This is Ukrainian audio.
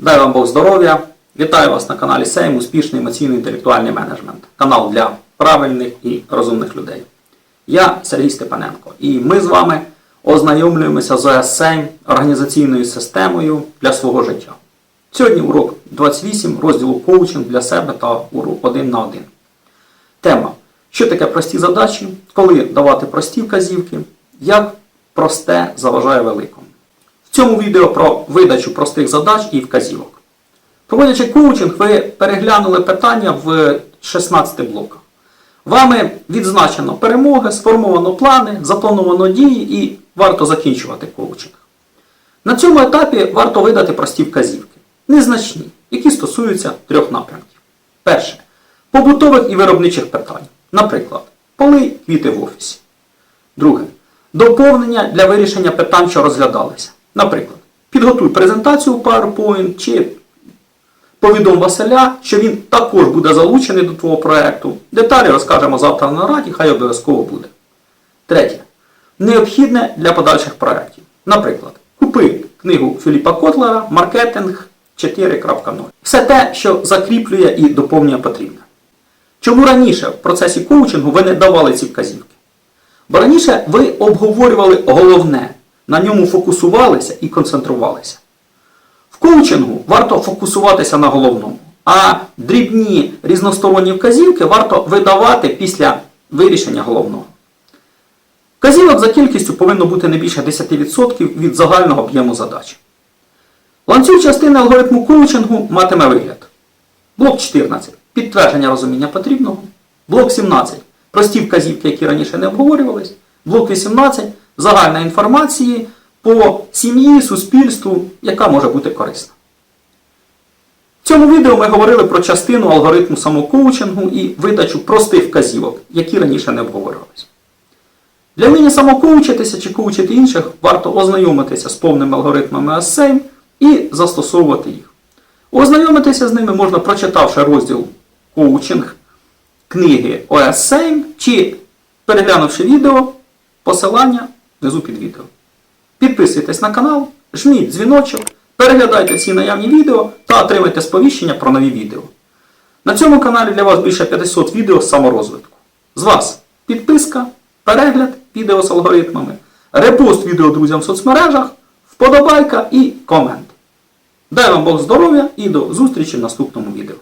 Дай вам Бог здоров'я! Вітаю вас на каналі Сейм Успішний емоційно-інтелектуальний менеджмент. Канал для правильних і розумних людей. Я Сергій Степаненко, і ми з вами ознайомлюємося з ОС-7 організаційною системою для свого життя. Сьогодні урок 28 розділу коучинг для себе та урок 1 на 1. Тема: що таке прості задачі, коли давати прості вказівки, як просте заважає великому. Цьому відео про видачу простих задач і вказівок. Проводячи коучинг, ви переглянули питання в 16 блоках. Вами відзначено перемоги, сформовано плани, заплановано дії і варто закінчувати коучинг. На цьому етапі варто видати прості вказівки, незначні, які стосуються трьох напрямків. Перше побутових і виробничих питань. Наприклад, поли квіти в офісі. Друге. Доповнення для вирішення питань, що розглядалися. Наприклад, підготуй презентацію у PowerPoint чи повідом Василя, що він також буде залучений до твого проєкту. Деталі розкажемо завтра на нараді, хай обов'язково буде. Третє. Необхідне для подальших проєктів. Наприклад, купи книгу Філіпа Котлера Маркетинг 4.0. Все те, що закріплює і доповнює потрібне. Чому раніше в процесі коучингу ви не давали ці вказівки? Бо раніше ви обговорювали головне, на ньому фокусувалися і концентрувалися. В коучингу варто фокусуватися на головному, а дрібні різносторонні вказівки варто видавати після вирішення головного. Вказівок за кількістю повинно бути не більше 10% від загального об'єму задач. Ланцюг частини алгоритму коучингу матиме вигляд. Блок 14. Підтвердження розуміння потрібного. Блок 17. Прості вказівки, які раніше не обговорювались. Блок 18. Загальна інформація по сім'ї, суспільству, яка може бути корисна. В цьому відео ми говорили про частину алгоритму самокоучингу і видачу простих вказівок, які раніше не обговорювалися. Для вміння самокоучитися чи коучити інших варто ознайомитися з повними алгоритмами ASSAME і застосовувати їх. Ознайомитися з ними можна, прочитавши розділ коучинг книги OSSAME чи переглянувши відео, посилання внизу під відео. Підписуйтесь на канал, жміть дзвіночок, переглядайте всі наявні відео та отримайте сповіщення про нові відео. На цьому каналі для вас більше 500 відео з саморозвитку. З вас підписка, перегляд відео з алгоритмами, репост відео друзям в соцмережах, вподобайка і комент. Дай вам Бог здоров'я і до зустрічі в наступному відео.